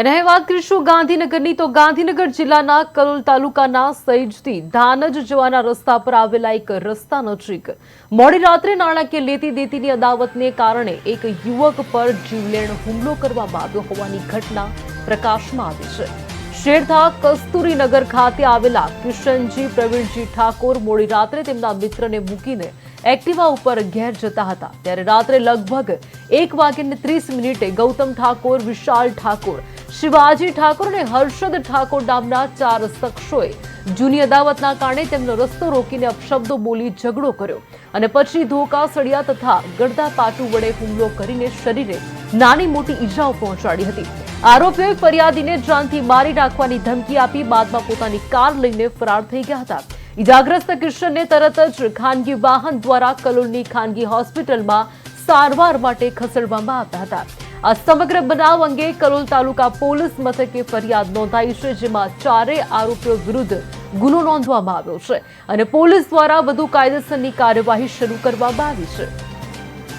અને વાત કરીશું ગાંધીનગરની. તો ગાંધીનગર જિલ્લાના કલોલ તાલુકાના સૈજથી ધાનજ જવાના રસ્તા પર આવેલા એક રસ્તા નજીક મોડી રાત્રે નાણાકીય લેતી દેતીની અદાવતને કારણે એક યુવક પર જીવલેણ હુમલો કરવામાં આવ્યો હોવાની ઘટના પ્રકાશમાં આવી છે. શેરથા કસ્તુરીનગર ખાતે આવેલા કિશનજી પ્રવીણજી ઠાકોર મોડી રાત્રે તેમના મિત્રને મૂકીને એક્ટિવા ઉપર ઘેર જતા હતા. ત્યારે રાત્રે લગભગ એક વાગ્યે ત્રીસ મિનિટે ગૌતમ ઠાકોર, વિશાલ ઠાકોર શિવાજી ઠાકોર હર્ષદ ઠાકોર નામના ચાર શખ્સોએ જૂની અદાવતના કારણે તેમનો રસ્તો રોકીને અપશબ્દો બોલી ઝઘડો કર્યો અને પછી ધોકા, સળિયા તથા ગળદા પાટુ વડે હુમલો કરીને શરીરે નાની મોટી ઈજાઓ પહોંચાડી હતી. આરોપીઓએ ફરિયાદીને જાનથી મારી નાખવાની ધમકી આપી બાદમાં પોતાની કાર લઈને ફરાર થઈ ગયા હતા. ઇજાગ્રસ્ત કિશનને તરત જ ખાનગી વાહન દ્વારા કલોલની ખાનગી હોસ્પિટલમાં સારવાર માટે ખસેડવામાં આવ્યા હતા. આ સમગ્ર બનાવ અંગે કલોલ તાલુકા પોલીસ મથકે ફરિયાદ નોંધાઈ છે, જેમાં ચારેય આરોપીઓ વિરુદ્ધ ગુનો નોંધવામાં આવ્યો છે અને પોલીસ દ્વારા વધુ કાયદેસરની કાર્યવાહી શરૂ કરવામાં આવી છે.